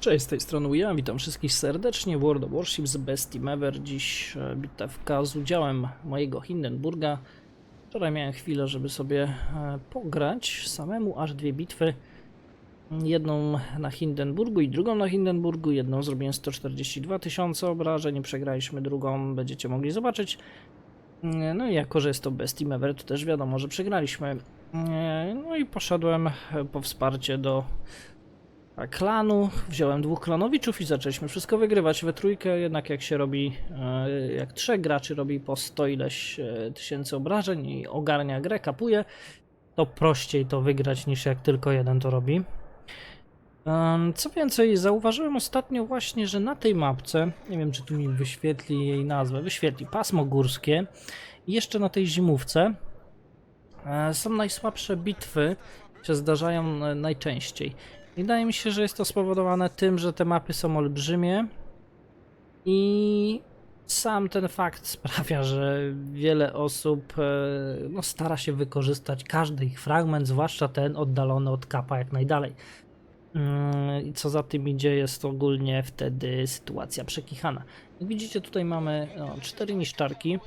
Cześć, z tej strony ja, witam wszystkich serdecznie w World of Warships Best Team Ever. Dziś e, bitewka z udziałem mojego Hindenburga. Wczoraj miałem chwilę, żeby sobie e, pograć samemu, aż dwie bitwy. Jedną na Hindenburgu i drugą na Hindenburgu. Jedną zrobiłem 142 tysiące obrażeń, przegraliśmy drugą, będziecie mogli zobaczyć. E, No i jako, że jest to Best Team Ever, to też wiadomo, że przegraliśmy. No i poszedłem po wsparcie do klanu, wziąłem dwóch klanowiczów i zaczęliśmy wszystko wygrywać we trójkę, jednak jak się robi, e, jak trzech graczy robi po 100 ileś e, tysięcy obrażeń i ogarnia grę, kapuje, to prościej to wygrać niż jak tylko jeden to robi. Co więcej, zauważyłem ostatnio właśnie, że na tej mapce, nie wiem czy tu mi wyświetli jej nazwę, wyświetli pasmo górskie jeszcze na tej zimówce e, są najsłabsze bitwy, się zdarzają najczęściej. Wydaje mi się, że jest to spowodowane tym, że te mapy są olbrzymie i sam ten fakt sprawia, że wiele osób e, no, stara się wykorzystać każdy ich fragment, zwłaszcza ten oddalony od kapa jak najdalej. Mm, I co za tym idzie, jest ogólnie wtedy sytuacja przekichana. Jak widzicie, tutaj mamy no, cztery niszczarki,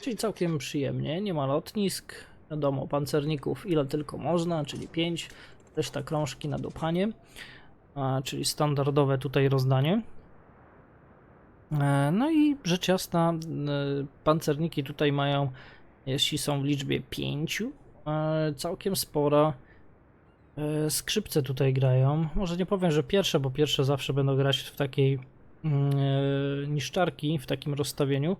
czyli całkiem przyjemnie. Nie ma lotnisk, wiadomo, pancerników ile tylko można, czyli 5 reszta krążki na dopanie, a, czyli standardowe tutaj rozdanie. E, No i rzecz jasna, e, pancerniki tutaj mają, jeśli są w liczbie 5, całkiem spora. E, Skrzypce tutaj grają. Może nie powiem, że pierwsze, bo pierwsze zawsze będą grać w takiej mm, e, niszczarki, w takim rozstawieniu,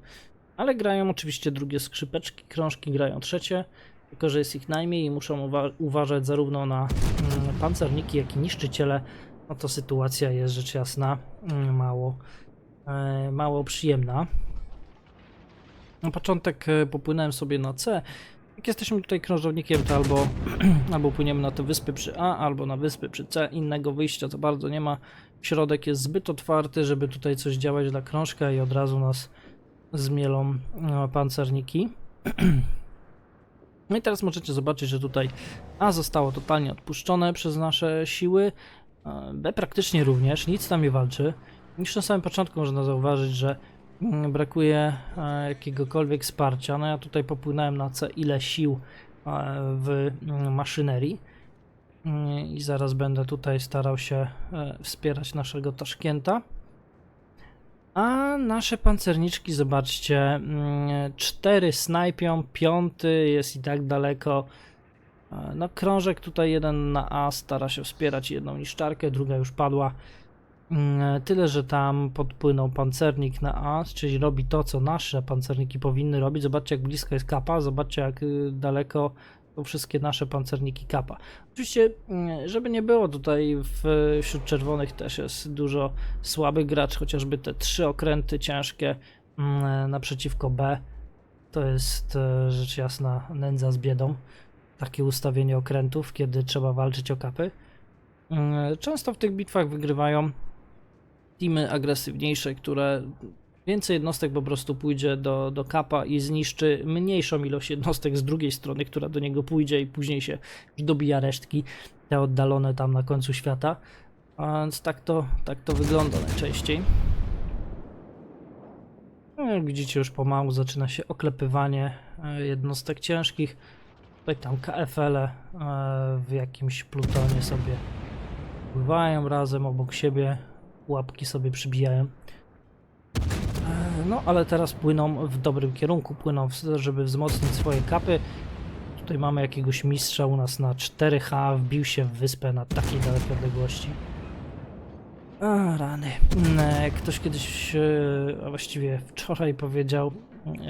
ale grają oczywiście drugie skrzypeczki, krążki grają trzecie tylko że jest ich najmniej i muszą uwa- uważać zarówno na mm, pancerniki, jak i niszczyciele, no to sytuacja jest rzecz jasna mm, mało, e, mało przyjemna. Na początek e, popłynąłem sobie na C. Jak jesteśmy tutaj krążownikiem, to albo, albo płyniemy na te wyspy przy A, albo na wyspy przy C. Innego wyjścia to bardzo nie ma. Środek jest zbyt otwarty, żeby tutaj coś działać dla krążka i od razu nas zmielą e, pancerniki. No i teraz możecie zobaczyć, że tutaj A zostało totalnie odpuszczone przez nasze siły, B praktycznie również, nic tam nie walczy. Już na samym początku można zauważyć, że mm, brakuje e, jakiegokolwiek wsparcia. No ja tutaj popłynąłem na C ile sił e, w mm, maszynerii Mm, i zaraz będę tutaj starał się e, wspierać naszego Taszkenta. A nasze pancerniczki, zobaczcie, mm, cztery snajpią, piąty jest i tak daleko. E, No krążek tutaj jeden na A stara się wspierać jedną niszczarkę, druga już padła. Mm, Tyle, że tam podpłynął pancernik na A, czyli robi to, co nasze pancerniki powinny robić. Zobaczcie, jak blisko jest kapa, zobaczcie, jak y, daleko wszystkie nasze pancerniki kapa. Oczywiście, mm, żeby nie było tutaj wśród czerwonych też jest dużo słabych graczy, chociażby te trzy okręty ciężkie mm, naprzeciwko B. To jest e, rzecz jasna nędza z biedą. Takie ustawienie okrętów, kiedy trzeba walczyć o kapy. Mm, Często w tych bitwach wygrywają teamy agresywniejsze, które więcej jednostek po prostu pójdzie do, do kapa i zniszczy mniejszą ilość jednostek z drugiej strony, która do niego pójdzie i później się dobija resztki, te oddalone tam na końcu świata. A więc tak to, tak to wygląda najczęściej. No, jak widzicie, już pomału zaczyna się oklepywanie e, jednostek ciężkich. Tutaj tam KFL e w jakimś plutonie sobie pływają razem obok siebie, łapki sobie przybijają. No, ale teraz płyną w dobrym kierunku, płyną, żeby wzmocnić swoje kapy. Tutaj mamy jakiegoś mistrza u nas na 4H, wbił się w wyspę na takiej dalekiej odległości. A, rany. Mm, Ktoś kiedyś, e, a właściwie wczoraj powiedział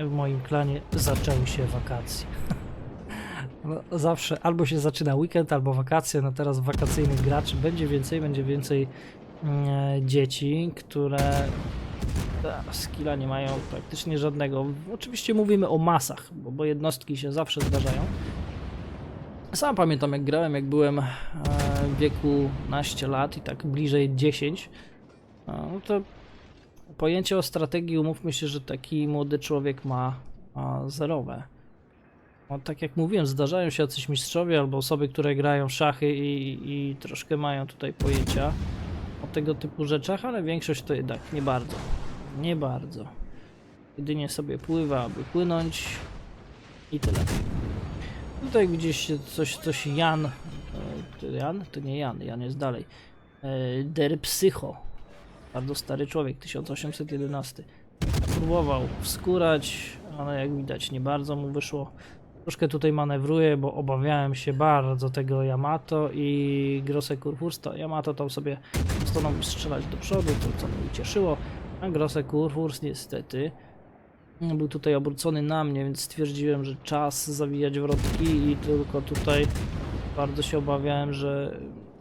w moim klanie, zaczęły się wakacje. No, zawsze albo się zaczyna weekend, albo wakacje. No teraz wakacyjnych graczy będzie więcej, będzie więcej mm, dzieci, które ta, skilla nie mają praktycznie żadnego. Oczywiście mówimy o masach, bo, bo jednostki się zawsze zdarzają. Sam pamiętam jak grałem, jak byłem e, w wieku naście lat i tak bliżej 10. e, No to pojęcie o strategii, umówmy się, że taki młody człowiek ma zerowe. No, tak jak mówiłem, zdarzają się jacyś mistrzowie albo osoby, które grają szachy i, i troszkę mają tutaj pojęcia. o tego typu rzeczach, ale większość to jednak nie bardzo. Nie bardzo. Jedynie sobie pływa, aby płynąć i tyle. Tutaj gdzieś coś, coś Jan. e, To Jan? To nie Jan, Jan jest dalej. E, Der Psycho. Bardzo stary człowiek, 1811. Próbował wskórać, ale jak widać nie bardzo mu wyszło. Troszkę tutaj manewruję, bo obawiałem się bardzo tego Yamato i Grosse Kurfursta. Yamato tam sobie postanowił strzelać do przodu, to co mnie ucieszyło. A Grosse Kurfurst niestety był tutaj obrócony na mnie, więc stwierdziłem, że czas zawijać wrotki i tylko tutaj bardzo się obawiałem, że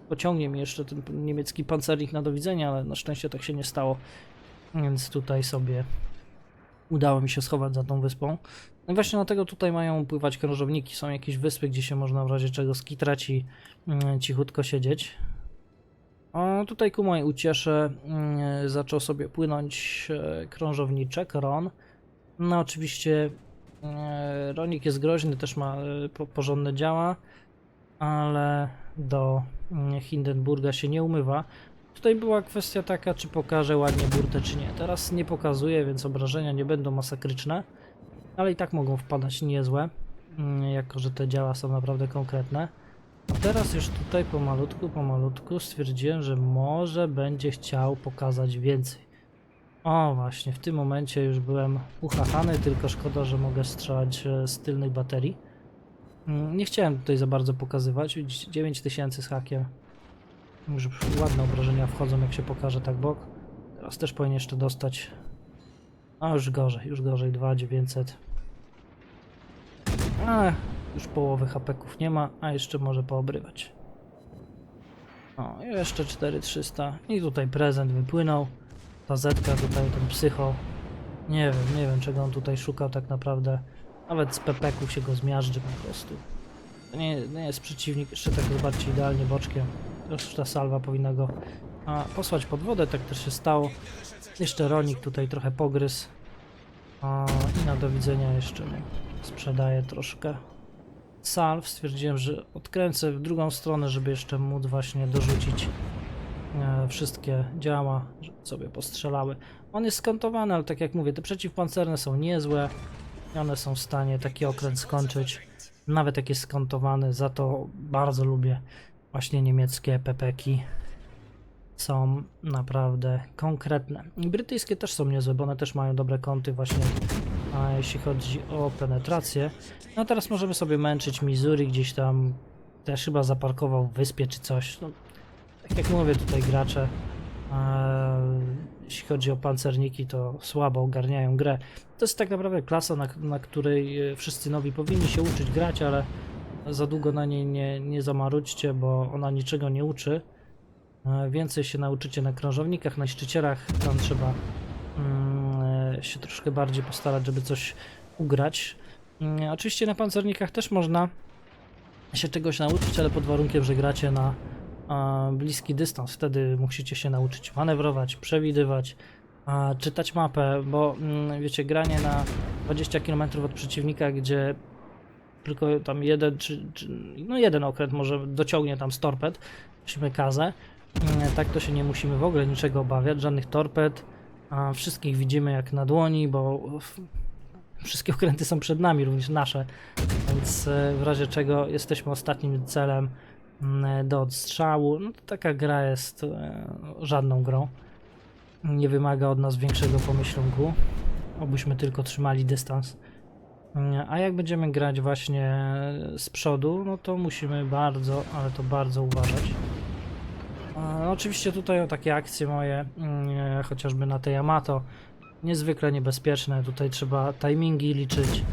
pociągnie mi jeszcze ten niemiecki pancernik na do widzenia, ale na szczęście tak się nie stało. Więc tutaj sobie udało mi się schować za tą wyspą. No i właśnie dlatego tutaj mają pływać krążowniki. Są jakieś wyspy, gdzie się można w razie czego skitrać i mm, cichutko siedzieć. A tutaj ku mojej uciesze mm, zaczął sobie płynąć e, krążowniczek Ron. No oczywiście e, Ronik jest groźny, też ma e, po, porządne działa, ale do mm, Hindenburga się nie umywa. Tutaj była kwestia taka, czy pokaże ładnie burtę, czy nie. Teraz nie pokazuje, więc obrażenia nie będą masakryczne, ale i tak mogą wpadać niezłe, mm, jako że te działa są naprawdę konkretne. Teraz już tutaj pomalutku, pomalutku stwierdziłem, że może będzie chciał pokazać więcej. O, właśnie, w tym momencie już byłem uchachany, tylko szkoda, że mogę strzelać e, z tylnej baterii. Mm, Nie chciałem tutaj za bardzo pokazywać, widzicie, 9000 z hakiem. Już ładne obrażenia wchodzą, jak się pokaże tak bok. Teraz też powinien jeszcze dostać. A już gorzej, już gorzej, 2900. A, już połowy hapeków nie ma, a jeszcze może poobrywać. O, jeszcze 4300 i tutaj prezent wypłynął. Ta zetka tutaj, ten psycho. Nie wiem, nie wiem czego on tutaj szukał tak naprawdę. Nawet z pepeków się go zmiażdży po prostu. To nie, nie jest przeciwnik, jeszcze tak zobaczcie idealnie boczkiem. Już ta salwa powinna go a, posłać pod wodę, tak też się stało. Jeszcze Ronik tutaj trochę pogryzł. A, I na do widzenia jeszcze mu sprzedaję troszkę salw. Stwierdziłem, że odkręcę w drugą stronę, żeby jeszcze móc właśnie dorzucić e, wszystkie działa, żeby sobie postrzelały. On jest skontowany, ale tak jak mówię, te przeciwpancerne są niezłe. i One są w stanie taki okręt skończyć. Nawet jak jest skontowany, za to bardzo lubię właśnie niemieckie pepeki. Są naprawdę konkretne. Brytyjskie też są niezłe, bo one też mają dobre kąty właśnie a jeśli chodzi o penetrację. No teraz możemy sobie męczyć Missouri gdzieś tam. Też chyba zaparkował w wyspie czy coś. No, tak jak mówię, tutaj gracze, e, jeśli chodzi o pancerniki, to słabo ogarniają grę. To jest tak naprawdę klasa, na, na której e, wszyscy nowi powinni się uczyć grać, ale za długo na niej nie, nie zamarudźcie, bo ona niczego nie uczy. E, Więcej się nauczycie na krążownikach, na szczycierach, tam trzeba się troszkę bardziej postarać, żeby coś ugrać. Mm, Oczywiście na pancernikach też można się czegoś nauczyć, ale pod warunkiem, że gracie na bliski dystans. Wtedy musicie się nauczyć manewrować, przewidywać, czytać mapę, bo mm, wiecie, granie na 20 km od przeciwnika, gdzie tylko tam jeden, czy, czy no jeden okręt może dociągnie tam z torped, musimy kazę. Mm, Tak to się nie musimy w ogóle niczego obawiać, żadnych torped. A wszystkich widzimy jak na dłoni, bo wszystkie okręty są przed nami, również nasze, więc e, w razie czego jesteśmy ostatnim celem mm, do odstrzału. No to taka gra jest e, żadną grą. Nie wymaga od nas większego pomyślunku, obyśmy tylko trzymali dystans. Mm, A jak będziemy grać właśnie z przodu, no to musimy bardzo, ale to bardzo uważać. Oczywiście tutaj o takie akcje moje, mm, chociażby na tej Yamato, niezwykle niebezpieczne. Tutaj trzeba timingi liczyć.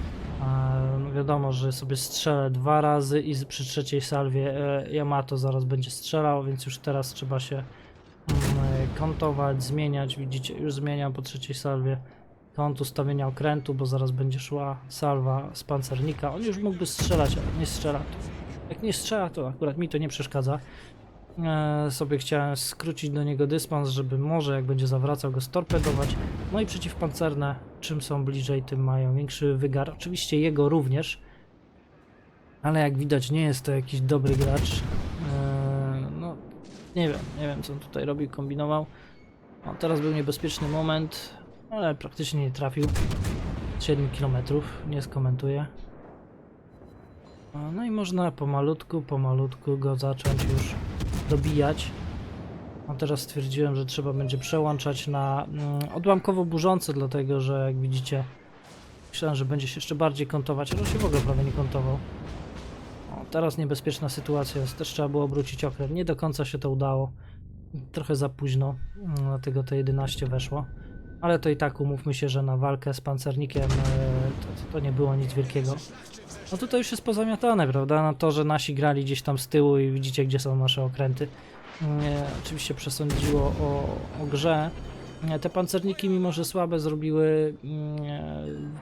A, no wiadomo, że sobie strzelę dwa razy i przy trzeciej salwie e, Yamato zaraz będzie strzelał, więc już teraz trzeba się mm, e, kątować, zmieniać. Widzicie, już zmieniam po trzeciej salwie kąt ustawienia okrętu, bo zaraz będzie szła salwa z pancernika. On już mógłby strzelać, ale nie strzela. Jak nie strzela, to akurat mi to nie przeszkadza. E, sobie chciałem skrócić do niego dystans, żeby może jak będzie zawracał go storpedować. No i przeciwpancerne, czym są bliżej, tym mają większy wygar. Oczywiście jego również, ale jak widać nie jest to jakiś dobry gracz. E, no, Nie wiem, nie wiem co on tutaj robił, kombinował. O, teraz był niebezpieczny moment, ale praktycznie nie trafił. 7 km, nie skomentuję. A, No i można pomalutku, pomalutku go zacząć już dobijać. A teraz stwierdziłem, że trzeba będzie przełączać na mm, odłamkowo burzące, dlatego że jak widzicie, myślałem, że będzie się jeszcze bardziej kontować, ale on się w ogóle prawie nie kontował. O, teraz niebezpieczna sytuacja jest, też trzeba było obrócić okręt. Nie do końca się to udało. Trochę za późno, mm, dlatego te 11 weszło. Ale to i tak umówmy się, że na walkę z pancernikiem e, to, to nie było nic wielkiego. No tutaj już jest pozamiatane, prawda? Na to, że nasi grali gdzieś tam z tyłu i widzicie, gdzie są nasze okręty. Nie, oczywiście przesądziło o, o grze. Nie, Te pancerniki, mimo że słabe, zrobiły mm,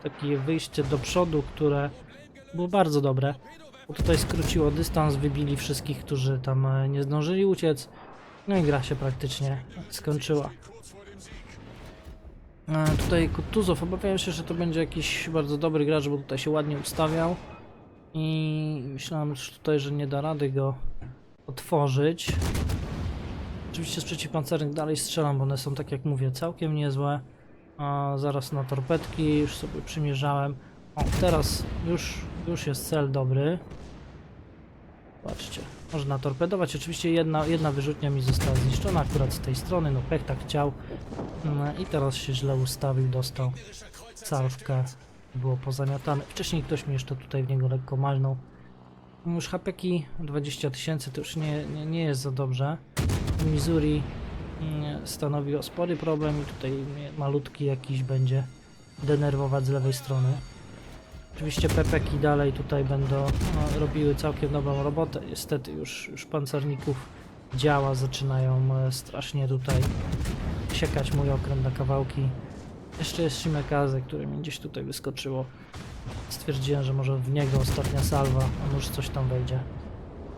takie wyjście do przodu, które było bardzo dobre. Bo tutaj skróciło dystans, wybili wszystkich, którzy tam e, nie zdążyli uciec. No i gra się praktycznie skończyła. E, Tutaj Kutuzow, obawiałem się, że to będzie jakiś bardzo dobry gracz, bo tutaj się ładnie ustawiał. I myślałem już tutaj, że nie da rady go otworzyć. Oczywiście z przeciwpancernych dalej strzelam, bo one są, tak jak mówię, całkiem niezłe. A zaraz na torpedki już sobie przymierzałem. O, teraz już, już jest cel dobry. Patrzcie, można torpedować. Oczywiście jedna, jedna wyrzutnia mi została zniszczona akurat z tej strony, no pech tak chciał. No i teraz się źle ustawił, dostał salwkę, było pozamiatane. Wcześniej ktoś mi jeszcze tutaj w niego lekko malnął. Już hapeki 20 tysięcy to już nie, nie, nie jest za dobrze. Missouri mm, stanowiło spory problem i tutaj malutki jakiś będzie denerwować z lewej strony. Oczywiście pepeki dalej tutaj będą no, robiły całkiem dobrą robotę. Niestety już, już pancerników działa, zaczynają e, strasznie tutaj siekać mój okręt na kawałki. Jeszcze jest Shimekaze, które mi gdzieś tutaj wyskoczyło. Stwierdziłem, że może w niego ostatnia salwa, a może coś tam wejdzie.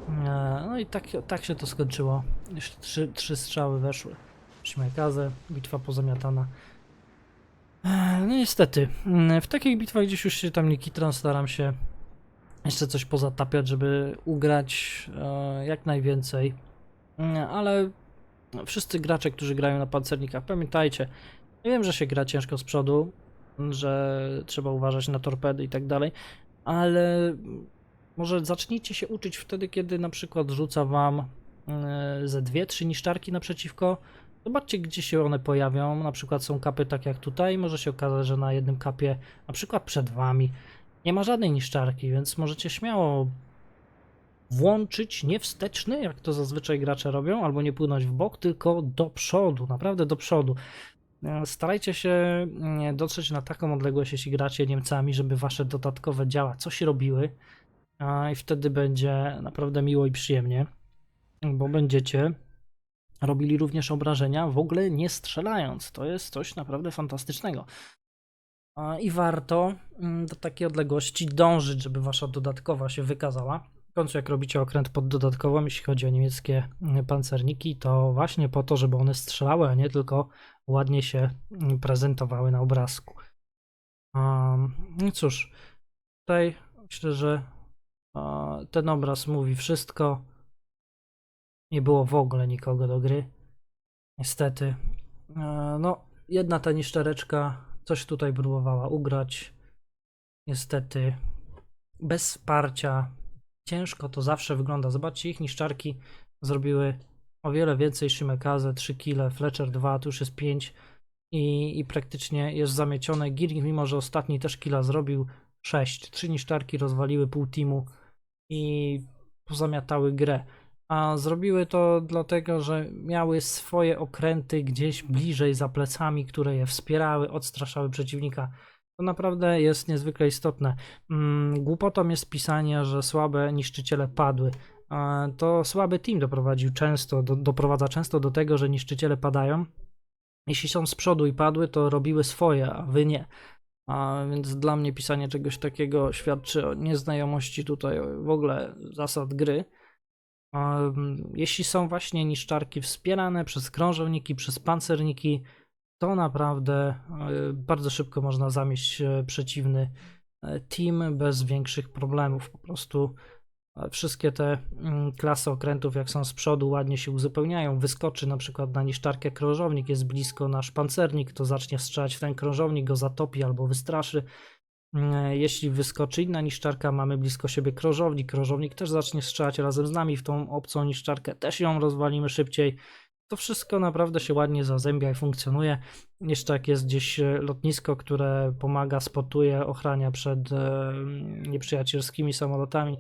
E, No i tak, tak się to skończyło. Jeszcze trzy, trzy strzały weszły. Shimekaze, bitwa pozamiatana. E, No niestety, mm, w takich bitwach gdzieś już się tam nie kitram, staram się jeszcze coś pozatapiać, żeby ugrać e, jak najwięcej. Mm, Ale wszyscy gracze, którzy grają na pancernikach, pamiętajcie, wiem, że się gra ciężko z przodu, że trzeba uważać na torpedy i tak dalej, ale może zacznijcie się uczyć wtedy, kiedy na przykład rzuca wam e, ze dwie, trzy niszczarki naprzeciwko. Zobaczcie, gdzie się one pojawią. Na przykład są kapy tak jak tutaj. Może się okazać, że na jednym kapie, na przykład przed wami, nie ma żadnej niszczarki, więc możecie śmiało włączyć nie wsteczny, jak to zazwyczaj gracze robią, albo nie płynąć w bok, tylko do przodu, naprawdę do przodu. E, Starajcie się mm, dotrzeć na taką odległość, jeśli gracie Niemcami, żeby wasze dodatkowe działa coś robiły. I wtedy będzie naprawdę miło i przyjemnie, bo będziecie robili również obrażenia, w ogóle nie strzelając. To jest coś naprawdę fantastycznego. I warto mm, do takiej odległości dążyć, żeby wasza dodatkowa się wykazała. Końcu, jak robicie okręt pod dodatkową, jeśli chodzi o niemieckie mm, pancerniki, to właśnie po to, żeby one strzelały, a nie tylko ładnie się mm, prezentowały na obrazku. Um, cóż, tutaj myślę, że a, ten obraz mówi wszystko. Nie było w ogóle nikogo do gry. Niestety. No, jedna ta niszczereczka coś tutaj próbowała ugrać. Niestety, bez wsparcia. Ciężko to zawsze wygląda. Zobaczcie, ich niszczarki zrobiły o wiele więcej Shimekaze, 3 kile, Fletcher 2, tu już jest 5 i, i praktycznie jest zamiecione. Giring, mimo że ostatni też killa zrobił 6, 3 niszczarki rozwaliły pół teamu i pozamiatały grę. A zrobiły to dlatego, że miały swoje okręty gdzieś bliżej za plecami, które je wspierały, odstraszały przeciwnika. To naprawdę jest niezwykle istotne. Mm, Głupotą jest pisanie, że słabe niszczyciele padły. To słaby team doprowadził często, do, doprowadza często do tego, że niszczyciele padają. Jeśli są z przodu i padły, to robiły swoje, a wy nie. A więc dla mnie pisanie czegoś takiego świadczy o nieznajomości tutaj w ogóle zasad gry. Um, Jeśli są właśnie niszczarki wspierane przez krążowniki, przez pancerniki, to naprawdę e, bardzo szybko można zamieść e, przeciwny e, team bez większych problemów. Po prostu Wszystkie te mm, klasy okrętów, jak są z przodu, ładnie się uzupełniają. Wyskoczy na przykład na niszczarkę krążownik, jest blisko nasz pancernik, to zacznie strzelać w ten krążownik, go zatopi albo wystraszy. Mm, Jeśli wyskoczy inna niszczarka, mamy blisko siebie krążownik. Krążownik też zacznie strzelać razem z nami w tą obcą niszczarkę, też ją rozwalimy szybciej. To wszystko naprawdę się ładnie zazębia i funkcjonuje. Jeszcze jak jest gdzieś e, lotnisko, które pomaga, spotuje, ochrania przed e, nieprzyjacielskimi samolotami,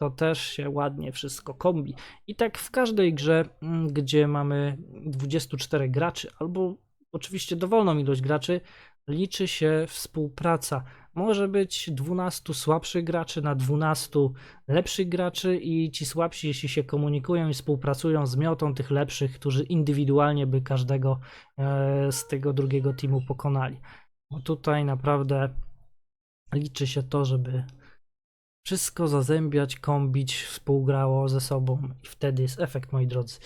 to też się ładnie wszystko kombi. I tak w każdej grze, mm, gdzie mamy 24 graczy, albo oczywiście dowolną ilość graczy, liczy się współpraca. Może być 12 słabszych graczy na 12 lepszych graczy i ci słabsi, jeśli się komunikują i współpracują, zmiotą tych lepszych, którzy indywidualnie by każdego e, z tego drugiego teamu pokonali. Bo tutaj naprawdę liczy się to, żeby wszystko zazębiać, kombić, współgrało ze sobą i wtedy jest efekt, moi drodzy.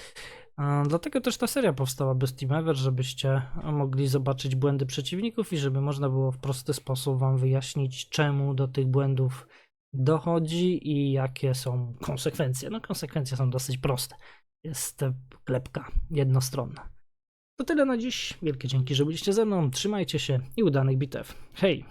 Dlatego też ta seria powstała bez Team Ever, żebyście mogli zobaczyć błędy przeciwników i żeby można było w prosty sposób Wam wyjaśnić, czemu do tych błędów dochodzi i jakie są konsekwencje. No, konsekwencje są dosyć proste. Jest klepka jednostronna. To tyle na dziś. Wielkie dzięki, że byliście ze mną. Trzymajcie się i udanych bitew. Hej!